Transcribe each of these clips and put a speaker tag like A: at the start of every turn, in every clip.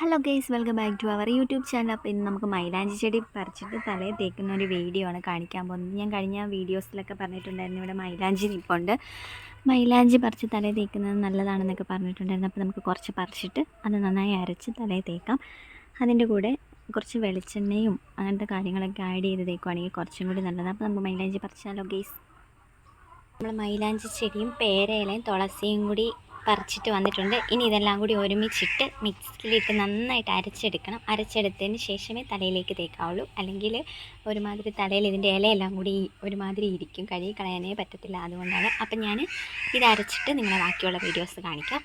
A: Hello guys welcome back to our YouTube channel അപ്പോൾ ഇന്ന് നമുക്ക് മൈലാഞ്ചി ചെടി പറിച്ചിട്ട് തലയിൽ തേക്കുന്ന ഒരു വീഡിയോ ആണ് കാണിക്കാൻ പോകുന്നത്. ഞാൻ കഴിഞ്ഞ വീഡിയോസിലൊക്കെ പറഞ്ഞിട്ടുണ്ടായിരുന്നു ഇവിടെ മൈലാഞ്ചി നിൽപ്പുണ്ട് മൈലാഞ്ചി പറിച്ച് തലയിൽ തേക്കുന്നത് നല്ലതാണെന്നൊക്കെ പറഞ്ഞിട്ടുണ്ടായിരുന്നു. അപ്പോൾ നമുക്ക് കുറച്ച് പറിച്ചിട്ട് അത് നന്നായി അരച്ച് തലയിൽ തേക്കാം. അതിന്റെ കൂടെ കുറച്ച് വെളിച്ചെണ്ണയും അങ്ങനത്തെ കാര്യങ്ങളൊക്കെ ആഡ് ചെയ്ത് തേക്കുവാണെങ്കിൽ കുറച്ചും കൂടി നല്ലതാണ്. അപ്പോൾ നമുക്ക് മൈലാഞ്ചി പറിച്ചാലോ ഗൈസ് നമ്മൾ മൈലാഞ്ചി ചെടിയും പേരയിലയും തുളസിയും കൂടി പറിച്ചിട്ട് വന്നിട്ടുണ്ട്. ഇനി ഇതെല്ലാം കൂടി ഒരുമിച്ചിട്ട് മിക്സിയിലിട്ട് നന്നായിട്ട് അരച്ചെടുക്കണം. അരച്ചെടുത്തതിന് ശേഷമേ തലയിലേക്ക് തേക്കാവുള്ളൂ. അല്ലെങ്കിൽ ഒരുമാതിരി തലയിൽ ഇതിന്റെ ഇലയെല്ലാം കൂടി ഒരുമാതിരി ഇരിക്കും. കഴുകി കളയാനേ പറ്റത്തില്ല. അതുകൊണ്ടാണ് അപ്പം ഞാൻ ഇത് അരച്ചിട്ട് നിങ്ങളെ ബാക്കിയുള്ള വീഡിയോസ് കാണിക്കാം.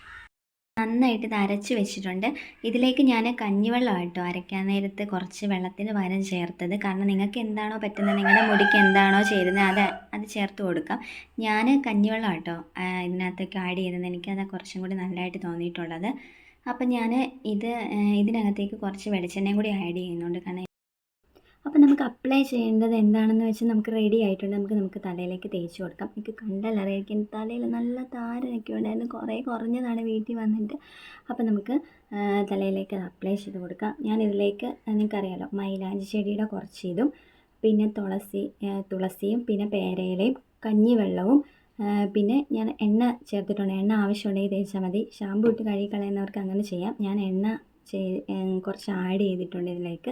A: നന്നായിട്ട് ഇത് അരച്ച് വെച്ചിട്ടുണ്ട്. ഇതിലേക്ക് ഞാൻ കഞ്ഞിവെള്ളം കേട്ടോ അരയ്ക്കാൻ നേരത്ത് കുറച്ച് വെള്ളത്തിന് പകരം ചേർത്തത്. കാരണം നിങ്ങൾക്ക് എന്താണോ പറ്റുന്നത് നിങ്ങളുടെ മുടിക്ക് എന്താണോ ചേരുന്നത് അത് അത് ചേർത്ത് കൊടുക്കാം. ഞാൻ കഞ്ഞിവെള്ളം കേട്ടോ ഇതിനകത്തേക്ക് ആഡ് ചെയ്തത്. എനിക്കത് കുറച്ചും കൂടി നല്ലതായിട്ട് തോന്നിയിട്ടുള്ളത്. അപ്പം ഞാൻ ഇത് ഇതിനകത്തേക്ക് കുറച്ച് വെളിച്ചെണ്ണയും കൂടി ആഡ് ചെയ്യുന്നുണ്ട്. കാരണം അപ്പോൾ നമുക്ക് അപ്ലൈ ചെയ്യേണ്ടത് എന്താണെന്ന് വെച്ചാൽ നമുക്ക് റെഡി ആയിട്ടുണ്ട്. നമുക്ക് നമുക്ക് തലയിലേക്ക് തേച്ച് കൊടുക്കാം. എനിക്ക് കണ്ടല്ലറിയായിരിക്കും തലയിൽ നല്ല താരനൊക്കെ ഉണ്ടായിരുന്നു കുറേ കുറഞ്ഞതാണ് വീട്ടിൽ വന്നിട്ട്. അപ്പോൾ നമുക്ക് തലയിലേക്ക് അപ്ലൈ ചെയ്ത് കൊടുക്കാം. ഞാൻ ഇതിലേക്ക് നിങ്ങൾക്കറിയാലോ മൈലാഞ്ചി ചെടിയുടെ കുറച്ച് ഇതും പിന്നെ തുളസി തുളസിയും പിന്നെ പേരയിലയും കഞ്ഞിവെള്ളവും പിന്നെ ഞാൻ എണ്ണ ചേർത്തിട്ടുണ്ട്. എണ്ണ ആവശ്യമുണ്ടെങ്കിൽ തേച്ചാൽ മതി. ഷാമ്പു ഇട്ട് കഴുകി കളയുന്നവർക്ക് അങ്ങനെ ചെയ്യാം. ഞാൻ എണ്ണ കുറച്ച് ആഡ് ചെയ്തിട്ടുണ്ട് ഇതിലേക്ക്.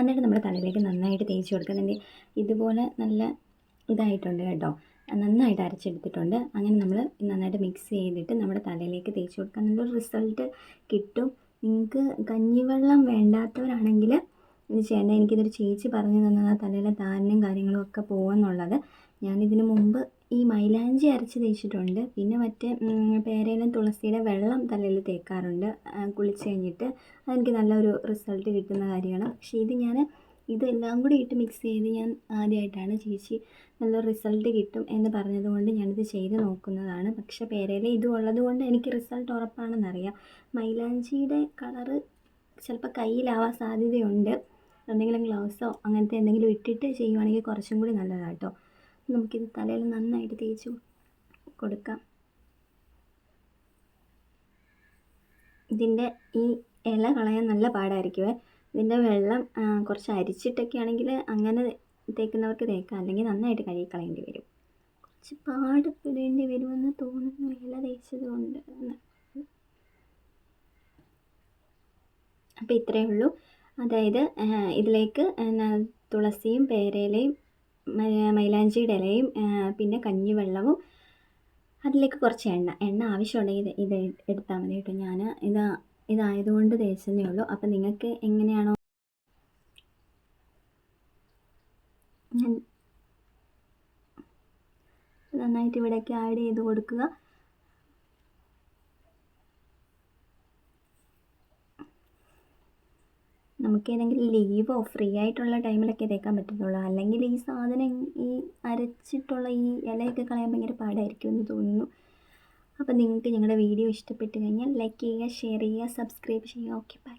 A: എന്നിട്ട് നമ്മുടെ തലയിലേക്ക് നന്നായിട്ട് തേച്ച് കൊടുക്കുന്നുണ്ട് ഇതുപോലെ നല്ല ഇതായിട്ടുണ്ട് കേട്ടോ. നന്നായിട്ട് അരച്ചെടുത്തിട്ടുണ്ട്. അങ്ങനെ നമ്മൾ നന്നായിട്ട് മിക്സ് ചെയ്തിട്ട് നമ്മുടെ തലയിലേക്ക് തേച്ച് കൊടുക്കുക. നല്ലൊരു റിസൾട്ട് കിട്ടും. നിങ്ങൾക്ക് കഞ്ഞിവെള്ളം വേണ്ടാത്തവരാണെങ്കിൽ ഇത് ചെയ്യേണ്ട. എനിക്കിതൊരു ചേച്ചി പറഞ്ഞു തന്നത്. തലയിലെ താരനും കാര്യങ്ങളും ഒക്കെ പോകുമെന്നുള്ളത് ഞാനിതിന് മുമ്പ് ഈ മൈലാഞ്ചി അരച്ച് തേച്ചിട്ടുണ്ട്. പിന്നെ മറ്റേ പേരയിലും തുളസിയുടെ വെള്ളം തലയിൽ തേക്കാറുണ്ട്. കുളിച്ച് കഴിഞ്ഞിട്ട് അതെനിക്ക് നല്ലൊരു റിസൾട്ട് കിട്ടുന്ന കാര്യമാണ്. പക്ഷേ ഇത് ഞാൻ ഇതെല്ലാം കൂടി ഇട്ട് മിക്സ് ചെയ്ത് ഞാൻ ആദ്യമായിട്ടാണ് ചേച്ചി നല്ല റിസൾട്ട് കിട്ടും എന്ന് പറഞ്ഞതുകൊണ്ട് ഞാനിത് ചെയ്ത് നോക്കുന്നതാണ്. പക്ഷേ പേരയിൽ ഇത് ഉള്ളതുകൊണ്ട് എനിക്ക് റിസൾട്ട് ഉറപ്പാണെന്നറിയാം. മൈലാഞ്ചിയുടെ കളറ് ചിലപ്പോൾ കയ്യിലാവാൻ സാധ്യതയുണ്ട്. എന്തെങ്കിലും ഗ്ലൗസോ അങ്ങനത്തെ എന്തെങ്കിലും ഇട്ടിട്ട് ചെയ്യുവാണെങ്കിൽ കുറച്ചും കൂടി നല്ലതാണ് കേട്ടോ നമുക്കിത് തലയിൽ നന്നായിട്ട് തേച്ച് കൊടുക്കാം. ഇതിന്റെ ഈ ഇല കളയാൻ നല്ല പാടായിരിക്കുമേ ഇതിന്റെ വെള്ളം കുറച്ച് അരിച്ചിട്ടൊക്കെ ആണെങ്കിൽ അങ്ങനെ തേക്കുന്നവർക്ക് തേക്കാം. അല്ലെങ്കിൽ നന്നായിട്ട് കഴുകി കളയേണ്ടി വരും. കുറച്ച് പാടുപെടേണ്ടി വരുമെന്ന് തോന്നുന്നു ഇല തേച്ചത് കൊണ്ട് അപ്പോൾ ഇത്രയേ ഉള്ളൂ. അതായത് ഇതിലേക്ക് തുളസിയും പേരയിലയും മൈലാഞ്ചിയുടെ ഇലയും പിന്നെ കഞ്ഞിവെള്ളവും അതിലേക്ക് കുറച്ച് എണ്ണ. എണ്ണ ആവശ്യമുണ്ടെങ്കിൽ ഇത് എടുത്താൽ മതി കേട്ടോ. ഞാൻ ഇത് ഇതായതുകൊണ്ട് തേച്ചതേ ഉള്ളൂ. അപ്പം നിങ്ങൾക്ക് എങ്ങനെയാണോ? നന്നായിട്ട് ഇവിടേക്ക് ആഡ് ചെയ്ത് കൊടുക്കുക. നമുക്ക് ഏതെങ്കിലും ലീവോ ഫ്രീ ആയിട്ടുള്ള ടൈമിലൊക്കെ തേക്കാൻ പറ്റത്തുള്ളൂ. അല്ലെങ്കിൽ ഈ സാധനം ഈ അരച്ചിട്ടുള്ള ഈ ഇലയൊക്കെ കളയാൻ ഭയങ്കര പാടായിരിക്കും എന്ന് തോന്നുന്നു. അപ്പോൾ നിങ്ങൾക്ക് ഞങ്ങളുടെ വീഡിയോ ഇഷ്ടപ്പെട്ട് കഴിഞ്ഞാൽ ലൈക്ക് ചെയ്യുക ഷെയർ ചെയ്യുക സബ്സ്ക്രൈബ് ചെയ്യുക. Okay bye